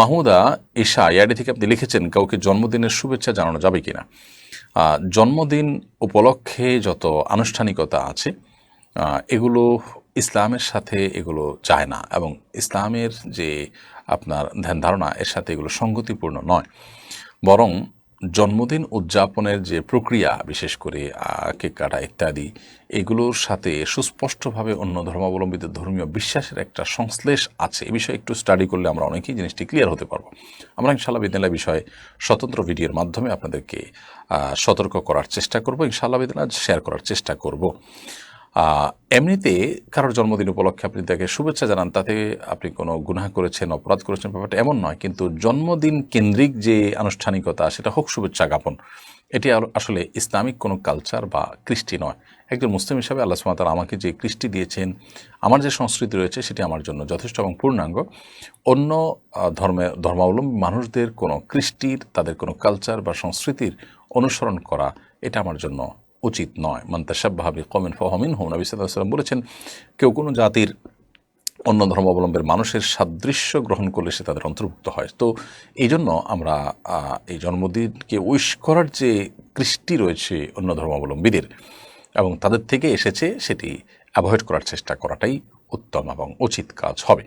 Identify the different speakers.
Speaker 1: মাহমুদা ঈশা ইয়াডি থেকে আপনি লিখেছেন, কাউকে জন্মদিনের শুভেচ্ছা জানানো যাবে কিনা। জন্মদিন উপলক্ষে যত আনুষ্ঠানিকতা আছে এগুলো ইসলামের সাথে এগুলো চায় না এবং ইসলামের যে আপনার ধ্যান ধারণা, এর সাথে এগুলো সঙ্গতিপূর্ণ নয়। বরং জন্মদিন উদযাপনের যে প্রক্রিয়া, বিশেষ করে কেক কাটা ইত্যাদি, এগুলোর সাথে সুস্পষ্টভাবে অন্য ধর্মাবলম্বীদের ধর্মীয় বিশ্বাসের একটা সংশ্লেষ আছে। এ বিষয়ে একটু স্টাডি করলে আমরা অনেকেই জিনিসটি ক্লিয়ার হতে পারব। আমরা ইনশাআল্লাহ বিদিনাল্লাহ বিষয়ে স্বতন্ত্র ভিডিওর মাধ্যমে আপনাদেরকে সতর্ক করার চেষ্টা করব। ইনশাআল্লাহ বিদিনাল্লাহ শেয়ার করার চেষ্টা করব। এমনিতে কারোর জন্মদিন উপলক্ষে আপনি তাকে শুভেচ্ছা জানান, তাতে আপনি কোনো গুনাহ করেছেন, অপরাধ করেছেন, ব্যাপারটা এমন নয়, কিন্তু জন্মদিন কেন্দ্রিক যে আনুষ্ঠানিকতা, সেটা হোক শুভেচ্ছা জ্ঞাপন, এটি আসলে ইসলামিক কোনো কালচার বা কৃষ্টি নয়। একজন মুসলিম হিসাবে আল্লাহ সুমাতার আমাকে যে কৃষ্টি দিয়েছেন, আমার যে সংস্কৃতি রয়েছে, সেটি আমার জন্য যথেষ্ট এবং পূর্ণাঙ্গ। অন্য ধর্মে, ধর্মাবলম্বী মানুষদের কোনো কৃষ্টির, তাদের কোনো কালচার বা সংস্কৃতির অনুসরণ করা, এটা আমার জন্য উচিত নয়। মন্তাসাবাহাবি কমেন ফহমিন হোম নবী সাল্লাম বলেছেন, কেউ কোনো জাতির অন্য ধর্মাবলম্বীর মানুষের সাদৃশ্য গ্রহণ করলে সে তাদের অন্তর্ভুক্ত হয়। তো এই জন্য আমরা এই জন্মদিনকে উইশ করার যে কৃষ্টি রয়েছে অন্য ধর্মাবলম্বীদের এবং তাদের থেকে এসেছে, সেটি অ্যাভয়েড করার চেষ্টা করাটাই উত্তম এবং উচিত কাজ হবে।